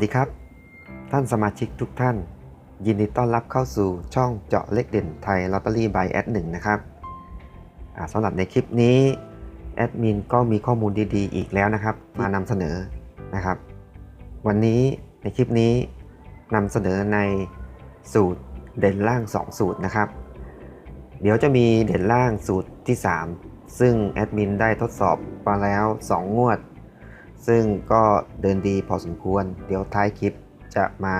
สวัสดีครับ ท่านสมาชิกทุกท่าน ยินดีต้อนรับเข้าสู่ช่องเจาะเลขเด่นไทยลอตเตอรี่บายแอดหนึ่งนะครับอ่าสำหรับในคลิปนี้แอดมินก็มีข้อมูลดีๆ อีกแล้วนะครับ มานำเสนอนะครับ วันนี้ในคลิปนี้นำเสนอในสูตรเด่นล่าง 2 สูตรนะครับ เดี๋ยวจะมีเด่นล่างสูตรที่ 3 ซึ่งแอดมินได้ทดสอบมาแล้ว 2 งวด ซึ่งก็เดินดีพอสมควร เดี๋ยวท้ายคลิปจะมา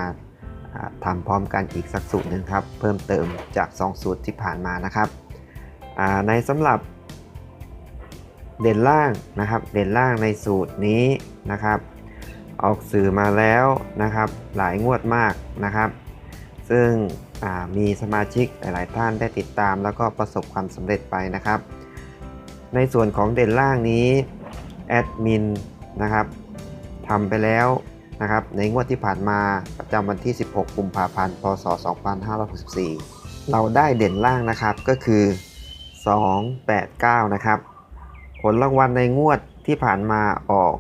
ทำพร้อมกันอีกสักสูตรหนึ่งครับ เพิ่มเติมจาก 2 สูตรที่ผ่านมานะครับในสำหรับเด่นล่างนะครับ เด่นล่างในสูตรนี้นะครับ ออกสื่อมาแล้วนะครับ หลายงวดมากนะครับ ซึ่งมีสมาชิกหลาย ๆ ท่านได้ติดตาม แล้วก็ประสบความสำเร็จไปนะครับ ในส่วนของเด่นล่างนี้แอดมิน นะครับทำไปแล้วนะครับในงวดที่ผ่านมาประจำวันที่ 16 กุมภาพันธ์ พศ 2564 เราได้เด่นล่างนะครับก็คือ 289 นะครับ ผลรางวัลในงวดที่ผ่านมาออก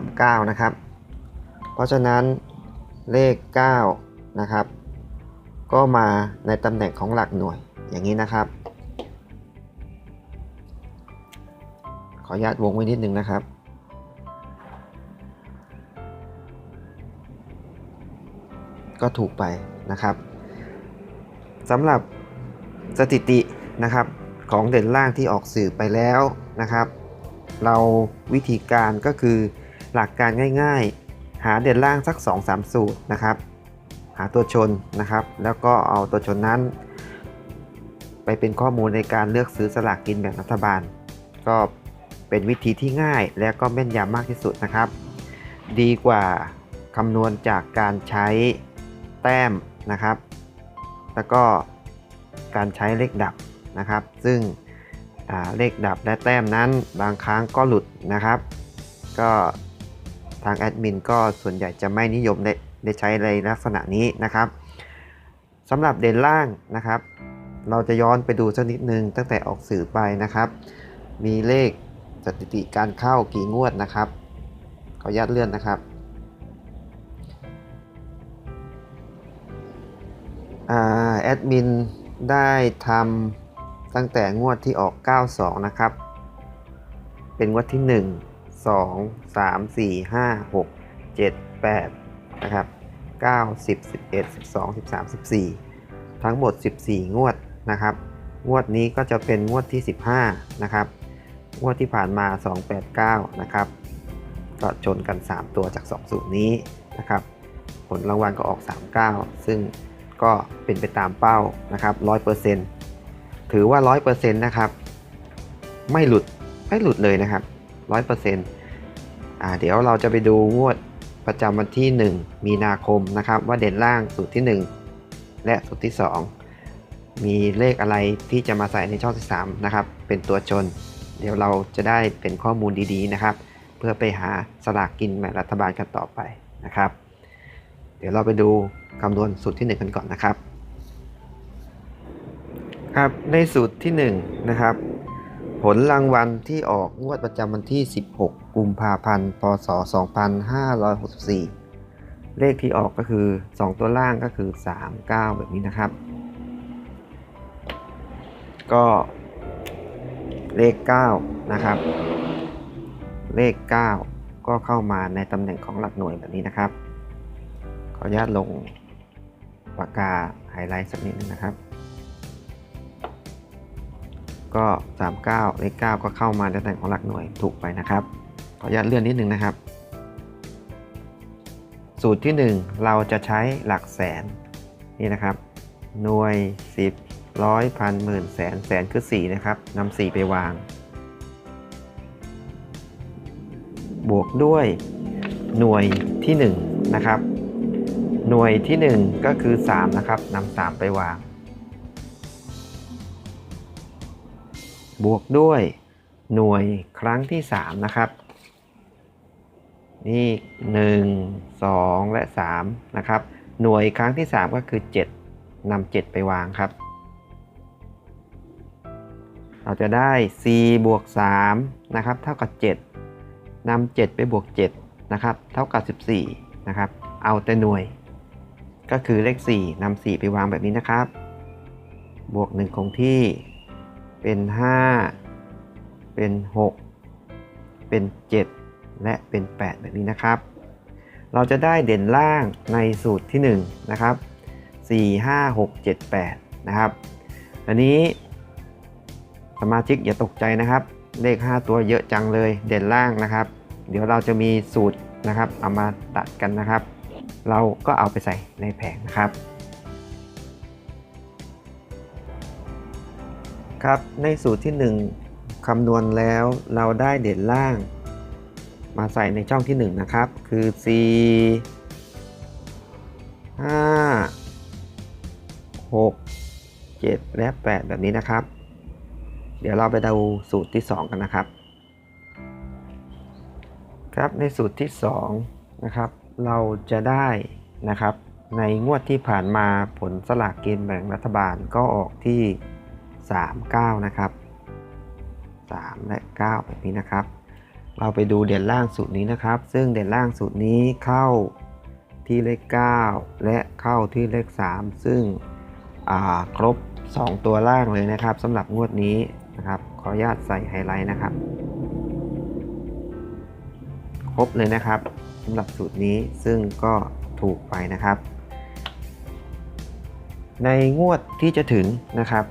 39 นะครับ เพราะฉะนั้นเลข 9 นะครับ ก็มาในตำแหน่งของหลักหน่วยอย่างนี้นะครับ ขออนุญาตวงไว้นิดนึงนะครับ ก็ถูกไปนะครับสำหรับสถิตินะครับของเด่นล่างที่ออกสื่อไปแล้วนะครับ เราวิธีการก็คือหลักการง่าย ๆ หาเด่นล่างสัก 2-3 สูตรนะครับ หาตัวชนนะครับ แล้วก็เอาตัวชนนั้น ไปเป็นข้อมูลในการเลือกซื้อสลากกินแบ่งรัฐบาล ก็ เป็นวิธีที่ง่ายและก็แม่นยำมากที่สุดนะครับ ดีกว่าคำนวณจากการใช้แต้มนะครับ แล้วก็การใช้เลขดับนะครับ ซึ่งเลขดับและแต้มนั้นบางครั้งก็หลุดนะครับ ก็ทางแอดมินก็ส่วนใหญ่จะไม่นิยมได้ได้ใช้ในลักษณะนี้นะครับสำหรับเด่นล่างนะครับ เราจะย้อนไปดูสักนิดนึงตั้งแต่ออกสื่อไปนะครับ มีเลข สถิติการเข้ากี่งวดนะครับขออนุญาตเลื่อนนะครับอ่าแอดมินได้ทำตั้งแต่งวดที่ออก 92 นะครับ เป็นงวดที่ 1 2 3 4 5 6 7 8 นะครับ 9 10 11 12 13 14 ทั้งหมด 14 งวดนะครับ งวดนี้ก็จะเป็นงวดที่ 15 นะครับ งวดที่ผ่านมา 289 นะครับ ก็ชนกัน 3 ตัวจาก 2 สูตรนี้นะครับ ผลรางวัลก็ออก 39 ซึ่งก็เป็นไปตามเป้านะครับ 100%ถือว่า 100%นะครับ ไม่หลุด ไม่หลุดเลยนะครับ 100%อ่าเดี๋ยวเราจะไปดูงวดประจำวันที่ 1 มีนาคมนะครับ ว่าเด่นล่างสูตรที่ 1 และสูตรที่ 2 มีเลขอะไรที่จะมาใส่ในช่องที่3นะครับ เป็นตัวชน เดี๋ยวเราจะได้เป็นข้อมูลดีๆนะครับ เพื่อไปหาสลากกินแบ่งรัฐบาลกันต่อไปนะครับ เดี๋ยวเราไปดูคำนวณสูตรที่1กันก่อนนะครับครับในสูตรที่1นะครับผลรางวัลที่ออกงวดประจำวันที่ 16 กุมภาพันธ์ พศ 2564 เลขที่ออกก็คือ 2 ตัวล่างก็คือ 39 แบบนี้นะครับ ก็ เลข 9 นะครับ เลข 9 ก็เข้ามาในตำแหน่งของหลักหน่วยแบบนี้นะครับ ขออนุญาตลงปากกาไฮไลท์สักนิดนึงนะครับ ก็ 39 เลข 9 ก็เข้ามาในตำแหน่งของหลักหน่วยถูกไปนะครับ ขออนุญาตเลื่อนนิดนึงนะครับ สูตรที่ 1 เราจะใช้หลักแสนนี่นะครับ หน่วย 10 ร้อยพันหมื่นแสนแสนคือ4นะครับนำ4ไปวาง บวกด้วยหน่วยที่ 1 นะครับ หน่วยที่ 1 ก็คือ 3 นะครับนำ3ไปวาง บวกด้วยหน่วยครั้งที่ 3 นะครับ นี่ 1 2 และ 3 นะครับ หน่วยครั้งที่ 3 ก็คือ 7นำ7ไปวางครับ เราจะได้ c บวก3นะครับเท่ากับ 7นำ7ไปบวก7นะครับเท่ากับ 14นะครับเอาแต่หน่วย ก็คือเลข 4นำ4ไปวางแบบนี้นะครับ บวก 1 คงที่เป็น 5 เป็น 6 เป็น 7 และเป็น 8 แบบนี้นะครับ เราจะได้เด่นล่างในสูตรที่ 1 นะครับ 4 5 6 7 8 นะครับอันนี้ สมาชิกอย่าตกใจนะครับ เลข 5 ตัวเยอะจังเลยเด่นล่างนะครับ เดี๋ยวเราจะมีสูตรนะครับเอามาตัดกันนะครับ เราก็เอาไปใส่ในแผงนะครับ ครับในสูตรที่ 1คำนวณแล้วเราได้เด่นล่าง มาใส่ในช่องที่ 1 นะครับ คือ C 5 6 7 และ 8 แบบนี้นะครับ เดี๋ยวเราไปดูสูตรที่ 2 กันนะครับ ครับในสูตรที่2นะครับเราจะได้นะครับ ในงวดที่ผ่านมาผลสลากกินแบ่งรัฐบาลก็ออกที่ 3 9 นะครับ 3 และ 9 แบบนี้นะครับ เราไปดูเด่นล่างสูตรนี้นะครับ ซึ่งเด่นล่างสูตรนี้เข้าที่เลข 9 และเข้าที่เลข 3 ซึ่งครบ 2 ตัวล่างเลยนะครับสำหรับงวดนี้ นะครับ ขออนุญาตใส่ไฮไลท์นะครับ ครบเลยนะครับสำหรับสูตรนี้ซึ่งก็ถูกไปนะครับ ในงวดที่จะถึงนะครับ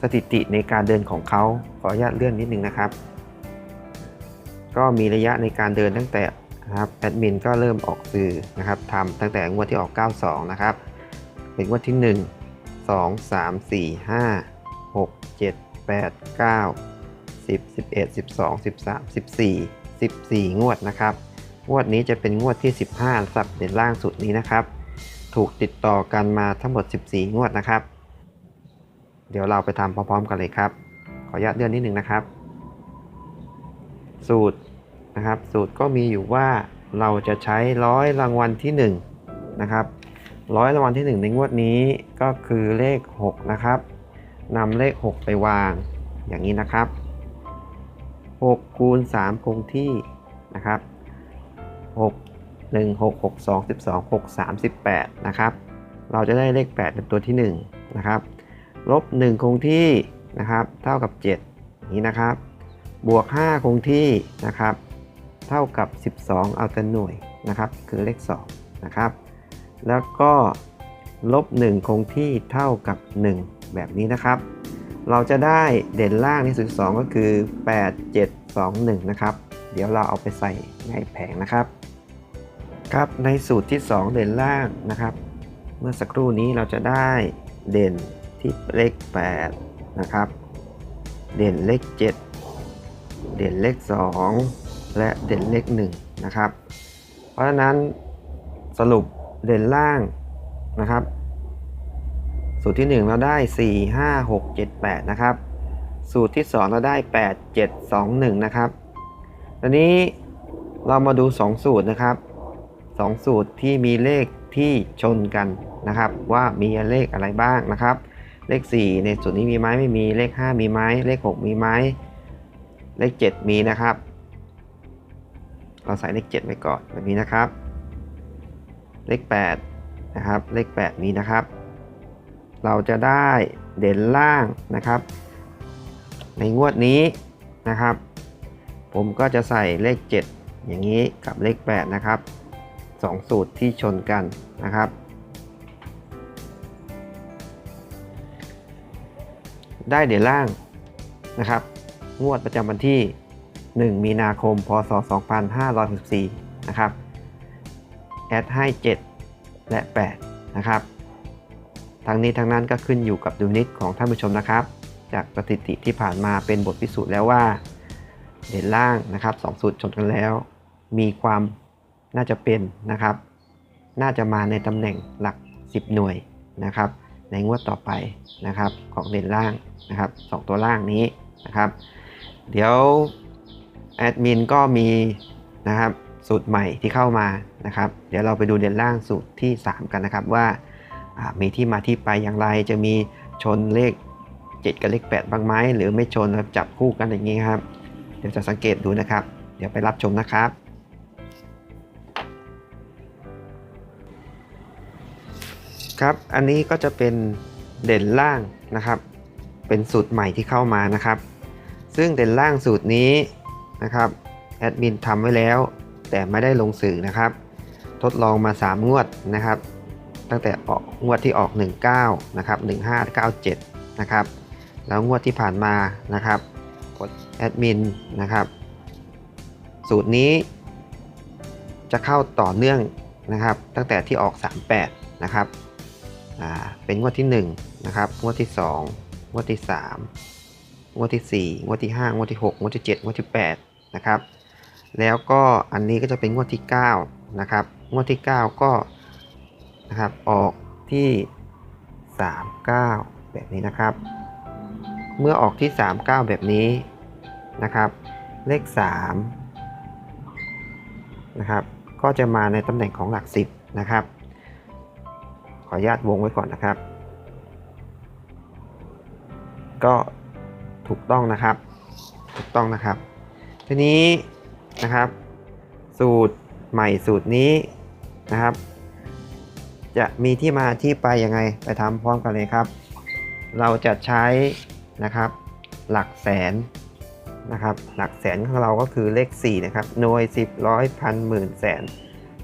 สถิติในการเดินของเขาขออนุญาตเลื่อนนิดนึงนะครับ ก็มีระยะในการเดินตั้งแต่นะครับแอดมินก็เริ่มออกสื่อนะครับทำตั้งแต่งวดที่ออก 92 นะครับ เป็นงวดที่ 1 2 3 4 5 6 7 8 9 10 11 12 13 14 14 งวดนะครับ งวดนี้จะเป็นงวดที่ 15สับเด่นล่างสุดนี้นะครับ ถูกติดต่อกันมาทั้งหมด 14 งวดนะครับ เดี๋ยวเราไปทำพร้อมๆกันเลยครับ ขออนุญาตเลื่อนนิดนึงนะครับ สูตรนะครับ สูตรก็มีอยู่ว่าเราจะใช้ร้อยรางวัลที่ 1 นะครับร้อยรางวัลที่ 1 ในงวดนี้ก็คือเลข 6 นะครับ นำเลข 6 ไปวาง อย่างนี้นะครับ 6 คูณ 3 คงที่นะครับ 6 1 6 6 2 12 6 38 นะครับ เราจะได้เลข 8 เป็นตัวที่ 1 นะครับ ลบ 1 คงที่นะครับ เท่ากับ 7 นี้นะครับ บวก 5 คงที่นะครับ เท่ากับ 12 เอาแต่หน่วยนะครับ คือเลข 2 นะครับ แล้วก็ลบ 1 คงที่เท่ากับ 1 แบบนี้นะครับ เราจะได้เด่นล่างในสูตร2ก็คือ 8 7 2 1 นะครับ เดี๋ยวเราเอาไปใส่ในแผงนะครับครับในสูตรที่ 2 เด่นล่างนะครับ เมื่อสักครู่นี้เราจะได้เด่นที่เลข8นะครับ เด่นเลข 7 เด่นเลข 2 และเด่นเลข1นะครับ เพราะฉะนั้นสรุปเด่นล่างนะครับ สูตรที่ 1 เราได้ 4 5 6 7 8 นะครับ สูตรที่ 2 เราได้ 8 7 2 1 นะครับตอนนี้เรามาดู 2 สูตรนะครับ 2 สูตรที่มีเลขที่ชนกันนะครับ ว่ามีเลขอะไรบ้างนะครับ เลข 4 ในสูตรนี้มีไหมไม่มีเลข 5 มีไหมเลข 6 มีไหมเลข 7 มีนะครับ เราใส่เลข 7 ไว้ก่อนแบบนี้นะครับ เลข 8 นะครับ เลข 8 มีนะครับ เราจะได้เด่นล่างนะครับ ในงวดนี้นะครับ ผมก็จะใส่เลข 7 อย่างนี้กับเลข 8 นะครับ 2 สูตรที่ชนกันนะครับ ได้เด่นล่างนะครับ งวดประจำวันที่ 1 มีนาคม พศ 2564 นะครับ แอดให้ 7 และ 8 นะครับ ทั้งนี้ทั้งนั้นก็ขึ้นอยู่กับดุลนิตของท่านผู้ชมนะครับ จากสถิติที่ผ่านมาเป็นบทพิสูจน์แล้วว่า เด่นล่างนะครับสองสูตรชนกันแล้ว มีความน่าจะเป็นนะครับ น่าจะมาในตำแหน่งหลัก 10 หน่วยนะครับ ในงวดต่อไปนะครับของเด่นล่างนะครับสองตัวล่างนี้นะครับ เดี๋ยวแอดมินก็มีนะครับสูตรใหม่ที่เข้ามานะครับ เดี๋ยวเราไปดูเด่นล่างสูตรที่ 3 กันนะครับว่า มีที่มาที่ไปอย่างไรจะมีชนเลข 7 กับเลข 8 บ้างไหมหรือไม่ชนจับคู่กันอย่างนี้ครับ เดี๋ยวจะสังเกตดูนะครับ เดี๋ยวไปรับชมนะครับครับอันนี้ก็จะเป็นเด่นล่างนะครับ เป็นสูตรใหม่ที่เข้ามานะครับ ซึ่งเด่นล่างสูตรนี้นะครับแอดมินทำไว้แล้ว แต่ไม่ได้ลงสื่อนะครับ ทดลองมา 3 งวดนะครับ ตั้งแต่ออกงวดที่ออก 19 นะครับ 1597 นะครับ แล้วงวดที่ผ่านมานะครับกดแอดมินนะครับ สูตรนี้จะเข้าต่อเนื่องนะครับ ตั้งแต่ที่ออก 38 นะครับเป็นงวดที่1นะครับงวดที่ 2 งวดที่ 3 งวดที่ 4 งวดที่ 5 งวดที่ 6 งวดที่ 7 งวดที่ 8 นะครับ แล้วก็อันนี้ก็จะเป็นงวดที่ 9 นะครับ งวดที่ 9 ก็ นะครับ ออกที่ 39 แบบนี้นะครับ เมื่อออกที่ 39 แบบนี้นะครับ เลข3นะครับ ก็จะมาในตำแหน่งของหลัก 10 นะครับ ขออนุญาตวงไว้ก่อนนะครับ ก็ถูกต้องนะครับ ถูกต้องนะครับ ทีนี้นะครับ สูตรใหม่สูตรนี้นะครับ จะมีที่มาที่ไปยังไงไปทำพร้อมกันเลยครับ เราจะใช้นะครับ หลักแสนนะครับ หลักแสนของเราก็คือเลข4นะครับหน่วย10ร้อยพันหมื่นแสน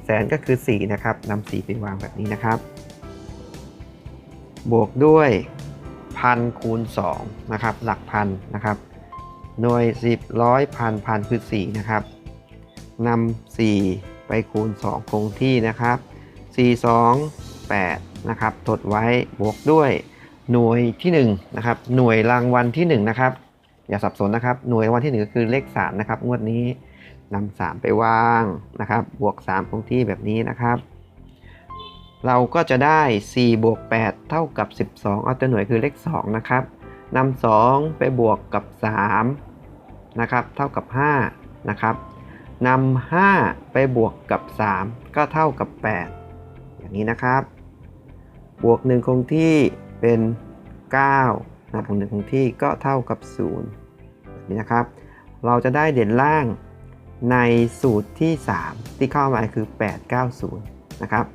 แสนก็คือ4นะครับนำ4ไปวางแบบนี้นะครับ บวกด้วยพันคูณ2นะครับ หลักพันนะครับ หน่วย10ร้อยพันพันคือ4นะครับนำ4ไปคูณ 2 คงที่นะครับ 4 2 8นะครับทดไว้บวกด้วยหน่วยที่1นะครับหน่วยรางวัลที่1นะครับอย่าสับสนนะครับหน่วยรางวัลที่ 1 ก็คือเลข3นะครับงวดนี้นำ3ไปวางนะครับบวก 3 คงที่แบบนี้นะครับ เราก็จะได้ 4 บวก 8 เท่ากับ 12 เอาตัวหน่วยคือเลข 2 นะครับนำ2ไปบวกกับ 3 นะครับ เท่ากับ 5 นะครับนำ5ไปบวกกับ 3 ก็เท่ากับ 8 อย่างนี้นะครับ บวก 1 คงที่เป็น9นะบวก1คงที่ก็เท่ากับ0แบบนี้นะครับ เราจะได้เด่นล่างในสูตรที่ 3 ที่เข้ามาคือ 890 นะครับ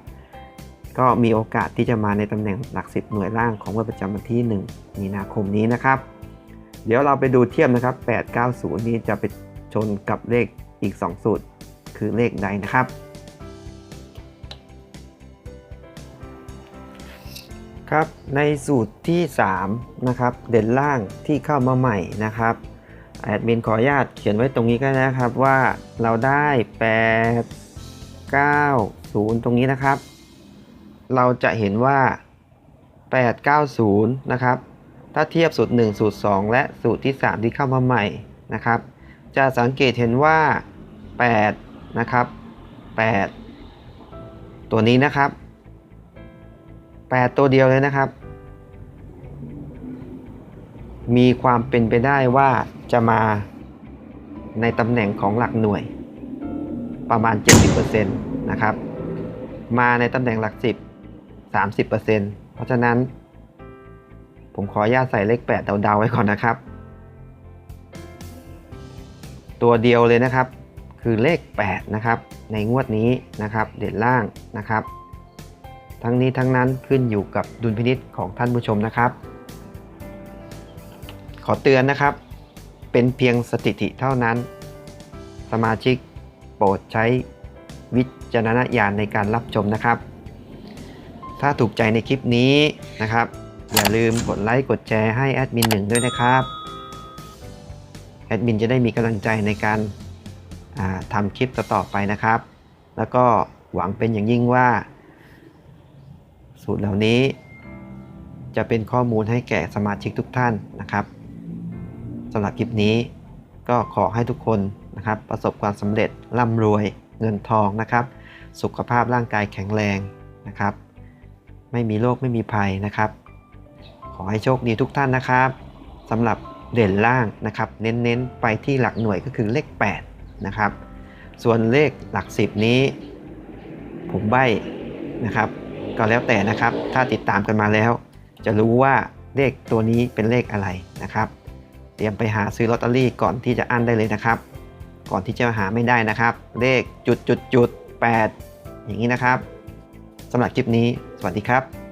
ก็มีโอกาสที่จะมาในตำแหน่งหลัก10หน่วยล่างของวันประจำวันที่ 1 มีนาคมนี้นะครับ เดี๋ยวเราไปดูเทียบนะครับ 890 นี้จะไปชนกับเลขอีก 2 สูตร คือเลขใดนะครับ ครับในสูตรที่ 3 นะครับ เด่นล่างที่เข้ามาใหม่นะครับแอดมินขออนุญาตเขียนไว้ตรงนี้ก็ได้นะครับว่าเราได้ 8 9 0 ตรงนี้นะครับ เราจะเห็นว่า 890 นะครับ ถ้าเทียบสูตร 1 สูตร 2 และสูตรที่ 3 ที่เข้ามาใหม่นะครับ จะสังเกตเห็นว่า 8 นะครับ 8 ตัวนี้นะครับ 8 ตัวเดียวเลยนะครับ มีความเป็นไปได้ว่าจะมาในตำแหน่งของหลักหน่วย ประมาณ 70%นะครับ มาในตำแหน่งหลัก 10 30%เพราะฉะนั้น ผมขออนุญาตใส่เลข 8 เดาๆไว้ก่อนนะครับ ตัวเดียวเลยนะครับ คือเลข 8 นะครับ ในงวดนี้นะครับ เด่นล่างนะครับ ทั้งนี้ทั้งนั้นขึ้นอยู่กับดุลพินิษของท่านผู้ชมนะครับ ขอเตือนนะครับ เป็นเพียงสถิติเท่านั้น สมาชิกโปรดใช้วิจารณญาณในการรับชมนะครับ ถ้าถูกใจในคลิปนี้นะครับ อย่าลืมกดไลค์กดแชร์ให้แอดมินหนึ่งด้วยนะครับแอดมินจะได้มีกำลังใจในการาทำคลิปต่อๆไปนะครับ แล้วก็หวังเป็นอย่างยิ่งว่า สูตรเหล่านี้ จะเป็นข้อมูลให้แก่สมาชิกทุกท่านนะครับสำหรับคลิปนี้ก็ขอให้ทุกคนนะครับ ประสบความสำเร็จร่ำรวยเงินทองนะครับ สุขภาพร่างกายแข็งแรงนะครับ ไม่มีโรคไม่มีภัยนะครับ ขอให้โชคดีทุกท่านนะครับสำหรับเด่นล่างนะครับ เน้นๆไปที่หลักหน่วยก็คือเลข 8 นะครับ ส่วนเลขหลัก 10 นี้ ผมใบ้นะครับ ก็แล้วแต่นะครับ ถ้าติดตามกันมาแล้ว จะรู้ว่าเลขตัวนี้เป็นเลขอะไรนะครับ เตรียมไปหาซื้อลอตเตอรี่ก่อนที่จะอั้นได้เลยนะครับ ก่อนที่จะหาไม่ได้นะครับ เลขจุดจุดจุดแปดอย่างนี้นะครับสำหรับคลิปนี้ สวัสดีครับ